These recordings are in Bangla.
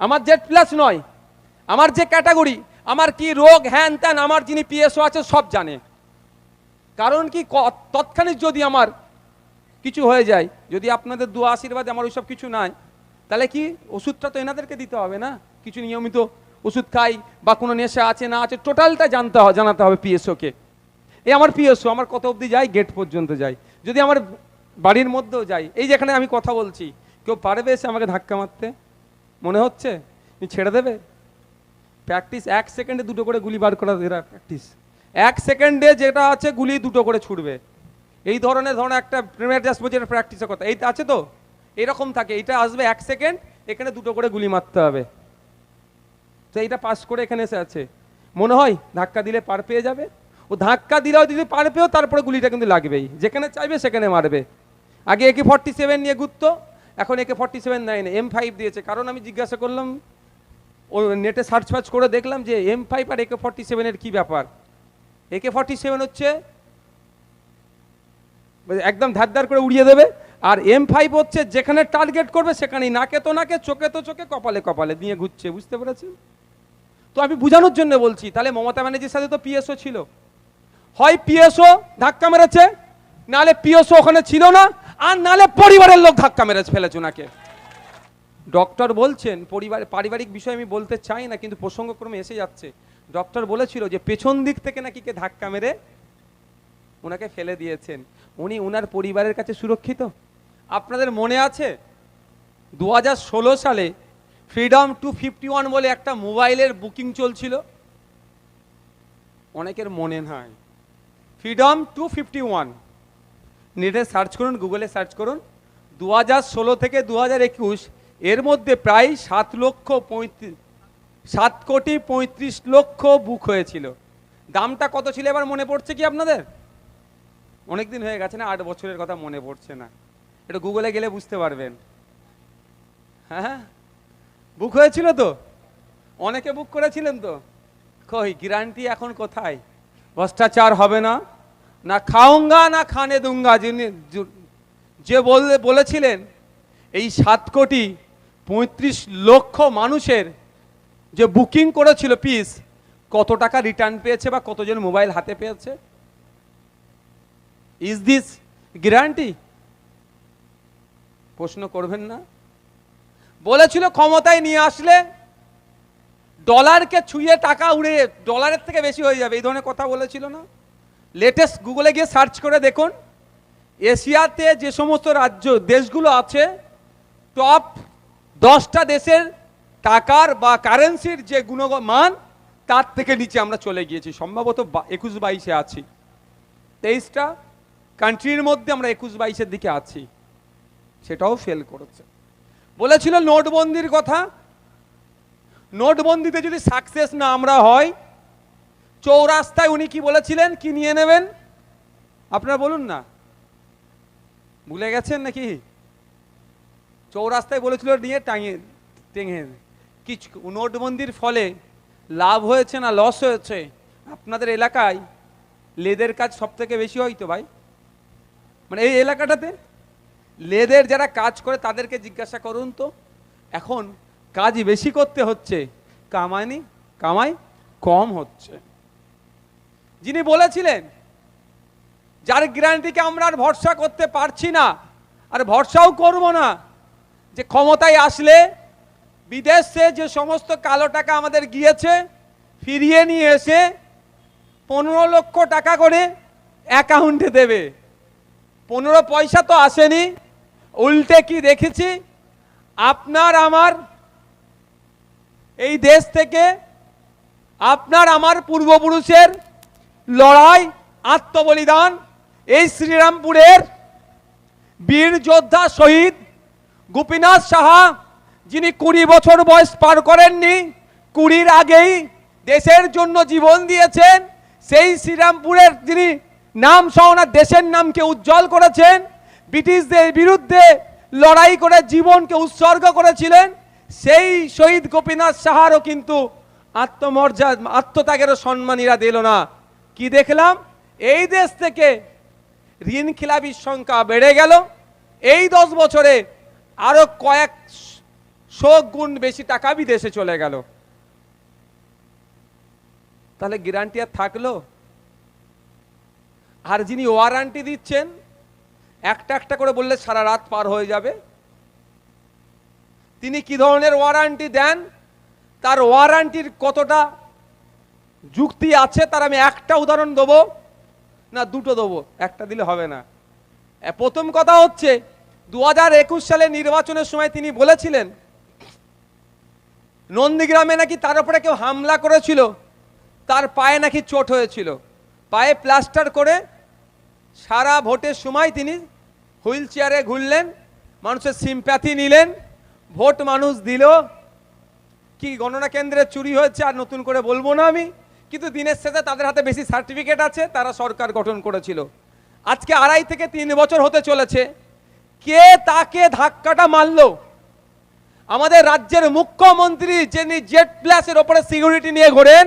আমার জেড প্লাস নয়, আমার যে ক্যাটাগরি আমার কি রোগ, হ্যান ত্যান, আমার যিনি পিএসও আছে, সব জানে। কারণ কি তৎক্ষণিক যদি আমার কিছু হয়ে যায়, যদি আপনাদের দু আশীর্বাদ আমার ওইসব কিছু নাই, তাহলে কি ওষুধটা তো এনাদেরকে দিতে হবে না? কিছু নিয়মিত ওষুধ খাই, বা কোনো নেশা আছে না আছে টোটালটা জানতে হবে জানাতে হবে পিএসওকে এই আমার পিএসও আমার কত অবধি যাই? গেট পর্যন্ত যাই। যদি আমার বাড়ির মধ্যেও যাই, এই যেখানে আমি কথা বলছি, কেউ পারবে এসে আমাকে ধাক্কা মারতে? মনে হচ্ছে? ছেড়ে দেবে? প্র্যাকটিস এক সেকেন্ডে দুটো করে গুলি বার করা এরা প্র্যাকটিস এক সেকেন্ডে যেটা আছে, গুলি দুটো করে ছুটবে এই ধরনের ধরনের একটা প্রিমিয়ার জাস্ট এটা প্র্যাকটিসের কথা। এইটা আছে তো? এরকম থাকে। এটা আসবে এক সেকেন্ড এখানে দুটো করে গুলি মারতে হবে। তো এইটা পাস করে এখানে এসে আছে। মনে হয় ধাক্কা দিলে পার পেয়ে যাবে। ও ধাক্কা দিলেও যদি পার পেয়েও তারপরে গুলিটা কিন্তু লাগবেই। যেখানে চাইবে সেখানে মারবে। আগে একে ফর্টি সেভেন নিয়ে ঘুরতো এখন একে ফর্টি সেভেন নেয় না এম ফাইভ দিয়েছে। কারণ আমি জিজ্ঞাসা করলাম, ও নেটে সার্চ ফার্চ করে দেখলাম যে এম ফাইভ আর একে ফর্টি সেভেনের কী ব্যাপার। একে ফর্টি সেভেন হচ্ছে, একদম ধার করে উড়িয়ে দেবে, আর এম ফাইভ হচ্ছে যেখানে টার্গেট করবে সেখানেই। নাকে তো নাকে, চোখে তো চোখে, কপালে কপালে দিয়ে ঘুরছে, বুঝতে পেরেছেন? তো আমি বোঝানোর জন্য বলছি, তাহলে মমতা ব্যানার্জির সাথে তো পিএসও ছিল। হয় পিএসও ধাক্কা মেরেছে নালে পিএসও ওখানে ছিল না আর নালে পরিবারের লোক ধাক্কা মেরেছে ফেলেছে ওনাকে। ডক্টর বলছেন, পরিবার, পারিবারিক বিষয় আমি বলতে চাই না, কিন্তু প্রসঙ্গক্রমে এসে যাচ্ছে। ডক্টর বলেছিল যে পেছন দিক থেকে নাকি কে ধাক্কা মেরে ওনাকে ফেলে দিয়েছেন। উনি ওনার পরিবারের কাছে সুরক্ষিত? আপনাদের মনে আছে? দু হাজার ষোলো সালে ফ্রিডম টু ফিফটি ওয়ান বলে একটা মোবাইলের বুকিং চলছিল? অনেকের মনে নাই। ফ্রিডম টু ফিফটি ওয়ান নেটে সার্চ করুন, গুগলে সার্চ করুন। দু থেকে দু এর মধ্যে প্রায় সাত লক্ষ পঁয়ত্রিশ, সাত কোটি পঁয়ত্রিশ লক্ষ বুক হয়েছিল। দামটা কত ছিল এবার মনে পড়ছে কি আপনাদের? অনেক দিন হয়ে গেছে না, আট বছরের কথা মনে পড়ছে না। এটা গুগলে গেলে বুঝতে পারবেন। হ্যাঁ বুক হয়েছিল তো? অনেকে বুক করেছিলেন তো? কই গ্যারান্টি এখন কোথায়? ভ্রষ্টাচার হবে না। না খাওঙ্গা, না খানে দুঙ্গা, যিনি যে বললে, বলেছিলেন, এই সাত কোটি পঁয়ত্রিশ লক্ষ মানুষের যে বুকিং করেছিল পিস, কত টাকা রিটার্ন পেয়েছে বা কতজন মোবাইল হাতে পেয়েছে? ইজ দিস গ্যারান্টি প্রশ্ন করবেন না। বলেছিল ক্ষমতায় নিয়ে আসলে ডলারকে ছুঁয়ে টাকা উড়ে ডলারের থেকে বেশি হয়ে যাবে, এই ধরনের কথা বলেছিল না? লেটেস্ট গুগলে গিয়ে সার্চ করে দেখুন। এশিয়াতে যে সমস্ত রাজ্য, দেশগুলো আছে টপ দশটা দেশের টাকার বা কারেন্সির যে গুণগত মান তার থেকে নিচে আমরা চলে গিয়েছি। সম্ভবত একুশ বাইশে আছি। তেইশটা কান্ট্রির মধ্যে আমরা একুশ বাইশের দিকে আছি। সেটাও ফেল করেছে। বলেছিল নোটবন্দির কথা। নোটবন্দিতে যদি সাকসেস না আমরা হয় চৌরাস্তায় উনি কি বলেছিলেন? কি নিয়ে নেবেন? আপনারা বলুন না। ভুলে গেছেন নাকি? চৌরাস্তায় বলেছিল নিয়ে টাঙিয়ে টেঙে কিছু নোটবন্দির ফলে লাভ হয়েছে না লস হয়েছে? আপনাদের এলাকায় লেদের কাজ সব থেকে বেশি হয় তো ভাই? মানে এই এলাকাটাতে লেদের যারা কাজ করে তাদেরকে জিজ্ঞাসা করুন তো। এখন কাজ বেশি করতে হচ্ছে। কামায়নি কামাই কম হচ্ছে। যিনি বলেছিলেন, যার গ্যারান্টিকে আমরা আর ভরসা করতে পারছি না, আর ভরসাও করব না, যে ক্ষমতায় আসলে বিদেশে যে সমস্ত কালো টাকা আমাদের গিয়েছে, ফিরিয়ে নিয়ে এসে পনেরো লক্ষ টাকা করে অ্যাকাউন্টে দেবে। পনেরো পয়সা তো আসেনি, উল্টে কি দেখেছি? আপনার আমার, এই দেশ থেকে আপনার আমার পূর্বপুরুষের লড়াই, আত্মবলিদান, এই শ্রীরামপুরের বীর যোদ্ধা শহীদ গোপীনাথ সাহা, যিনি কুড়ি বছর বয়স পার করেননি, কুড়ির আগেই দেশের জন্য জীবন দিয়েছেন, সেই শ্রীরামপুরের যিনি নাম সহনা দেশের নামকে উজ্জ্বল করেছেন, ব্রিটিশদের বিরুদ্ধে লড়াই করে জীবনকে উৎসর্গ করেছিলেন, সেই শহীদ গোপীনাথ সাহারও কিন্তু আত্মমর্যাদা আত্মত্যাগেরও সম্মানীরা দিল না। কি দেখলাম? এই দেশ থেকে ঋণ খিলাপির সংখ্যা বেড়ে গেল। এই দশ বছরে আরও কয়েক শো গুণ বেশি টাকা বিদেশে চলে গেল। তাহলে গ্যারান্টি আর থাকল? আর যিনি ওয়ারান্টি দিচ্ছেন, একটা একটা করে বললে সারা রাত পার হয়ে যাবে। তিনি কি ধরনের ওয়ারান্টি দেন? তার ওয়ারান্টির কতটা যুক্তি আছে, তার আমি একটা উদাহরণ দেবো। না, দুটো দেবো, একটা দিলে হবে না। প্রথম কথা হচ্ছে দু একুশ সালে নির্বাচনের সময় তিনি বলেছিলেন, নন্দীগ্রামে নাকি তার উপরে কেউ হামলা করেছিল, তার পায়ে নাকি চোট হয়েছিল। পায়ে প্লাস্টার করে সারা ভোটের সময় তিনি হুইল চেয়ারে ঘুরলেন, মানুষের সিম্প্যাথি নিলেন, ভোট মানুষ দিল। কি গণনা কেন্দ্রে চুরি হয়েছে আর নতুন করে বলব না আমি। কিন্তু দিনের শেষে তাদের হাতে বেশি সার্টিফিকেট আছে, তারা সরকার গঠন করেছিল। আজকে আড়াই থেকে তিন বছর হতে চলেছে। কে তাকে ধাক্কাটা মারলো? আমাদের রাজ্যের মুখ্যমন্ত্রী যিনি জেট প্লাসের ওপরে সিকিউরিটি নিয়ে ঘোরেন,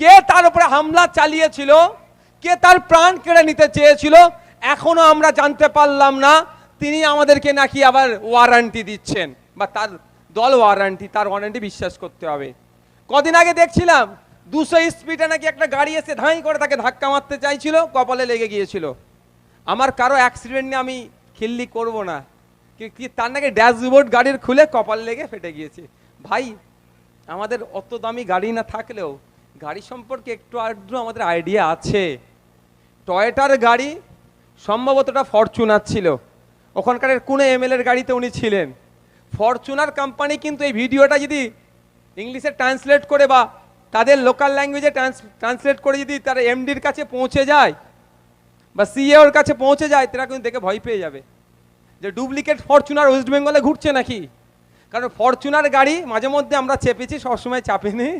কে তার উপরে হামলা চালিয়েছিল? কে তার প্রাণ কেড়ে নিতে চেয়েছিল? এখনও আমরা জানতে পারলাম না। তিনি আমাদেরকে নাকি আবার ওয়ারান্টি দিচ্ছেন, বা তার দল ওয়ারান্টি, তার ওয়ারান্টি বিশ্বাস করতে হবে। কদিন আগে দেখছিলাম দুশো স্পিডে নাকি একটা গাড়ি এসে ধাঁই করে তাকে ধাক্কা মারতে চাইছিল, কপালে লেগে গিয়েছিল। আমার কারও অ্যাক্সিডেন্ট নিয়ে আমি খিল্লি করব না। কি- তার নাকি ড্যাশবোর্ড গাড়ির খুলে কপাল লেগে ফেটে গিয়েছে। ভাই, আমাদের অত দামি গাড়ি না থাকলেও গাড়ি সম্পর্কে একটু আধটু আমাদের আইডিয়া আছে। টয়েটার গাড়ি সম্ভবত ওটা ফরচুনার ছিল। ওখানকার কোনো এমএল এর গাড়িতে উনি ছিলেন। ফরচুনার কোম্পানি কিন্তু এই ভিডিওটা যদি ইংলিশে ট্রান্সলেট করে বা তাদের লোকাল ল্যাঙ্গুয়েজে ট্রান্সলেট করে যদি তারা এমডির কাছে পৌঁছে যায় বা সিএওর কাছে পৌঁছে যায়, তারা কিন্তু দেখে ভয় পেয়ে যাবে। যে ডুপ্লিকেট ফরচুনার ওয়েস্ট বেঙ্গলে ঘুরছে নাকি? কারণ ফরচুনার গাড়ি মাঝে মধ্যে আমরা চেপেছি, সবসময় চাপিনি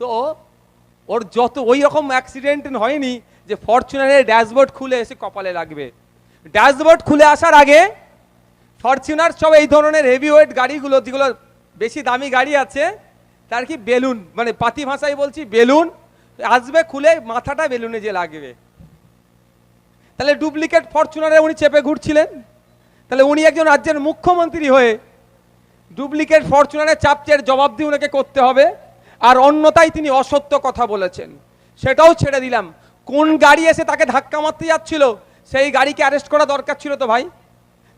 তো ওর যত ওই রকম অ্যাক্সিডেন্ট হয়নি যে ফরচুনারের ড্যাশবোর্ড খুলে এসে কপালে লাগবে। ড্যাশবোর্ড খুলে আসার আগে ফরচুনার সব এই ধরনের হেভি ওয়েট গাড়িগুলো, যেগুলো বেশি দামি গাড়ি আছে তার কি বেলুন? মানে পাতি ভাষায় বলছি বেলুন, আসবে খুলে মাথাটা বেলুনে যে লাগবে। তাহলে ডুপ্লিকেট ফরচুনারে উনি চেপে ঘুরছিলেন। তাহলে উনি একজন রাজ্যের মুখ্যমন্ত্রী হয়ে ডুপ্লিকেট ফরচুনারের চাপচের জবাব দিয়ে ওনাকে করতে হবে। আর অন্যতায় তিনি অসত্য কথা বলেছেন। সেটাও ছেড়ে দিলাম। কোন গাড়ি এসে তাকে ধাক্কা মারতে যাচ্ছিল, সেই গাড়িকে অ্যারেস্ট করা দরকার ছিল তো ভাই।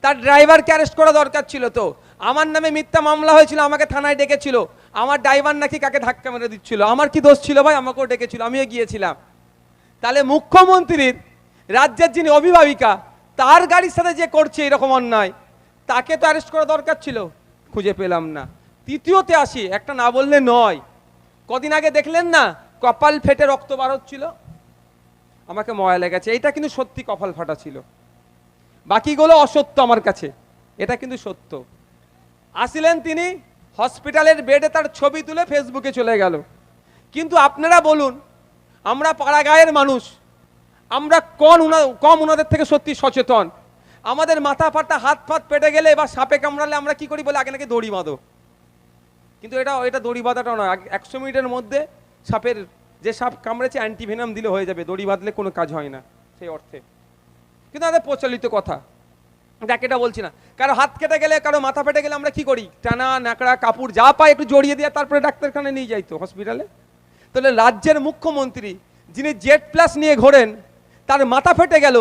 তার ড্রাইভারকে অ্যারেস্ট করা দরকার ছিল তো। আমার নামে মিথ্যা মামলা হয়েছিল, আমাকে থানায় ডেকেছিল। আমার ড্রাইভার নাকি কাকে ধাক্কা মেরে দিচ্ছিল? আমার কি দোষ ছিল ভাই? আমাকেও ডেকেছিল, আমিও গিয়েছিলাম। তাহলে মুখ্যমন্ত্রীর, রাজ্যের যিনি অভিভাবিকা, তার গাড়ির সাথে যে করছে এরকম অন্যায়, তাকে তো অ্যারেস্ট করা দরকার ছিল? খুঁজে পেলাম না। তৃতীয়তে আসি, একটা না বললে নয়। কদিন আগে দেখলেন না, কপাল ফেটে রক্ত বার হচ্ছিল? আমাকে ময়া লেগেছে। এটা কিন্তু সত্যি কপাল ফাটা ছিল। বাকিগুলো অসত্য আমার কাছে। এটা কিন্তু সত্য। আসিলেন তিনি হসপিটালের বেডে তার ছবি তুলে ফেসবুকে চলে গেল। কিন্তু আপনারা বলুন, আমরা পাড়াগাঁয়ের মানুষ, আমরা কম উনা, কম ওনাদের থেকে সত্যি সচেতন? আমাদের মাথা ফাটা, হাত ফাত পেটে গেলে বা সাপে কামড়ালে আমরা কি করি বলে আগে নাকি দড়ি বাঁধো? কিন্তু এটা এটা দড়ি বাঁধাটা নয় একশো মিনিটের মধ্যে সাপের যে সাপ কামড়েছে অ্যান্টিভেনাম দিলে হয়ে যাবে, দড়ি বাঁধলে কোনো কাজ হয় না, সেই অর্থে। কিন্তু আমাদের প্রচলিত কথা। দেখ, এটা বলছি না। কারও হাত কেটে গেলে, কারও মাথা ফেটে গেলে আমরা কি করি? টানা, ন্যাকড়া, কাপড়, যা পাই একটু জড়িয়ে দিয়ে তারপরে ডাক্তারখানে নিয়ে যাইতো হসপিটালে তাহলে রাজ্যের মুখ্যমন্ত্রী, যিনি জেড প্লাস নিয়ে ঘোরেন, তার মাথা ফেটে গেল।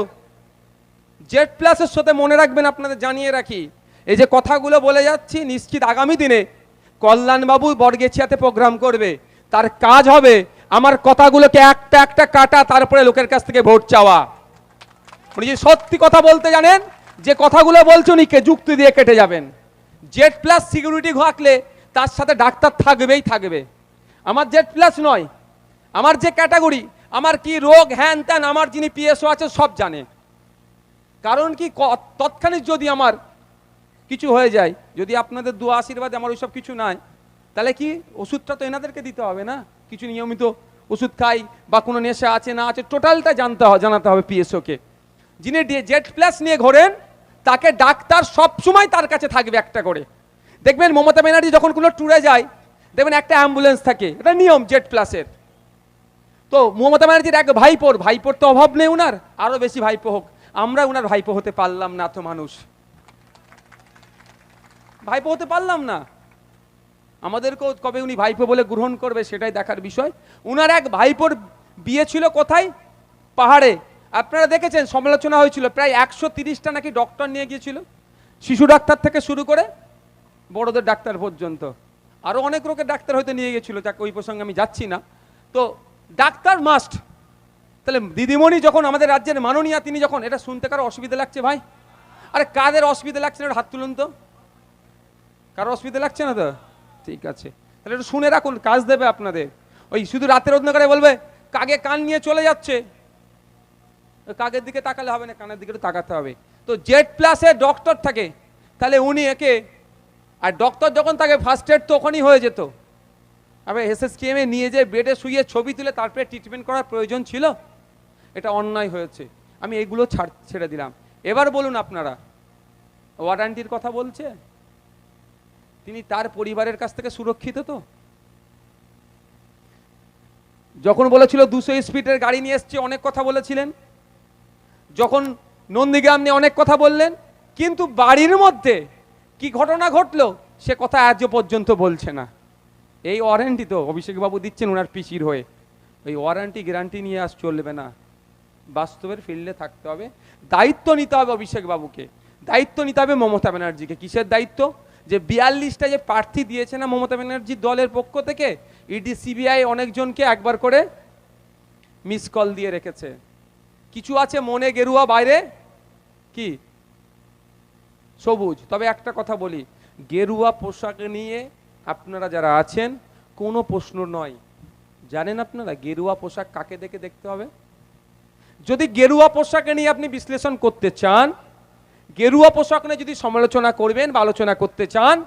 জেড প্লাসের সাথে মনে রাখবেন আপনাদের, জানিয়ে রাখি। এই যে কথাগুলো বলে যাচ্ছি, নিশ্চিত আগামী দিনে কল্যাণবাবু বর্গেছিয়াতে প্রোগ্রাম করবে। তার কাজ হবে আমার কথাগুলোকে একটা একটা কাটা, তারপরে লোকের কাছ থেকে ভোট চাওয়া। উনি যদি সত্যি কথা বলতে জানেন যে কথাগুলো বলছো উনিকে যুক্তি দিয়ে কেটে যাবেন। জেড প্লাস সিকিউরিটি ঘাকলে তার সাথে ডাক্তার থাকবেই থাকবে। আমার জেড প্লাস নয়, আমার যে ক্যাটাগরি, আমার কি রোগ, হ্যান ত্যান, আমার যিনি পিএসও আছে, সব জানে। কারণ কি তৎক্ষণিক যদি আমার কিছু হয়ে যায়, যদি আপনাদের দু আশীর্বাদে আমার ওইসব কিছু নাই, তাহলে কি ওষুধটা তো এনাদেরকে দিতে হবে না? কিছু নিয়মিত ওষুধ খাই, বা কোনো নেশা আছে না আছে টোটালটা জানতে হবে জানাতে হবে পিএসওকে। যিনি জেড প্লাস নিয়ে ঘোরেন তাকে ডাক্তার সবসময় তার কাছে থাকবে একটা করে। দেখবেন মমতা ব্যানার্জি যখন কোনো ট্যুরে যায়, দেখবেন একটা অ্যাম্বুলেন্স থাকে, এটা নিয়ম জেড প্লাসের তো মমতা ব্যানার্জির এক ভাইপোর ভাইপোর তো অভাব নেই উনার আরও বেশি ভাইপো হোক। আমরা উনার ভাইপো হতে পারলাম না তো মানুষ। ভাইপো হতে পারলাম না। আমাদেরকেও কবে উনি ভাইপো বলে গ্রহণ করবে সেটাই দেখার বিষয়। উনার এক ভাইপোর বিয়ে ছিল কোথায়? পাহাড়ে। আপনারা দেখেছেন, সমালোচনা হয়েছিল, প্রায় একশো তিরিশটা নাকি ডক্টর নিয়ে গিয়েছিল। শিশু ডাক্তার থেকে শুরু করে বড়দের ডাক্তার পর্যন্ত। আরও অনেক রোগের ডাক্তার হয়তো নিয়ে গেছিল যাকে ওই প্রসঙ্গে আমি যাচ্ছি না। তো ডাক্তার মাস্ট তাহলে দিদিমণি যখন আমাদের রাজ্যের মাননীয়া, তিনি যখন, এটা শুনতে কারও অসুবিধা লাগছে ভাই? আরে কাদের অসুবিধা লাগছে না হাত তুলুন তো। কারও অসুবিধা লাগছে না তো? ঠিক আছে। তাহলে একটু শুনে রাখুন, কাজ দেবে আপনাদের। ওই শুধু রাতের অন্ধকারে বলবে কাগে কান নিয়ে চলে যাচ্ছে? কাগের দিকে তাকালে হবে না, কানের দিকে তাকাতে হবে। তো জেড প্লাসে ডক্টর থাকে, তাহলে উনি একে, আর ডক্টর যখন তাকে ফার্স্ট এড তখনই হয়ে যেত। আবার এসএসকেএমে নিয়ে যে বেডে শুয়ে ছবি তুলে তারপরে ট্রিটমেন্ট করার প্রয়োজন ছিল, এটা অন্যায় হয়েছে। আমি এগুলো ছাড়, ছেড়ে দিলাম। এবার বলুন আপনারা, ওয়ারান্টির কথা বলছে? তিনি তার পরিবারের কাছ থেকে সুরক্ষিত তো? যখন বলেছিল দুশো স্পিডের গাড়ি নিয়ে এসছে, অনেক কথা বলেছিলেন। যখন নন্দীগ্রাম নিয়ে অনেক কথা বললেন, কিন্তু বাড়ির মধ্যে কি ঘটনা ঘটলো, সে কথা আজও পর্যন্ত বলছে না। এই ওয়ারেন্টি তো অভিষেকবাবু দিচ্ছেন ওনার পিসির হয়ে। ওই ওয়ারেন্টি গ্যারান্টি নিয়ে আস চলবে না। বাস্তবের ফিল্ডে থাকতে হবে। দায়িত্ব নিতে হবে অভিষেকবাবুকে। দায়িত্ব নিতে হবে মমতা ব্যানার্জিকে। কিসের দায়িত্ব? যে বিয়াল্লিশটা যে প্রার্থী দিয়েছে না মমতা ব্যানার্জি দলের পক্ষ থেকে, ইডি, সিবিআই অনেকজনকে একবার করে মিস কল দিয়ে রেখেছে। কিছু আছে মনে গেরুয়া বাইরে? কি? সবুজ। তবে একটা কথা বলি, গেরুয়া পোশাক নিয়ে আপনারা যারা আছেন, কোনো প্রশ্ন নয়। জানেন আপনারা গেরুয়া পোশাক কাকে দেখে দেখতে হবে? যদি গেরুয়া পোশাকে নিয়ে আপনি বিশ্লেষণ করতে চান, গেরুয়া পোশাক নিয়ে যদি সমালোচনা করবেন বা আলোচনা করতে চান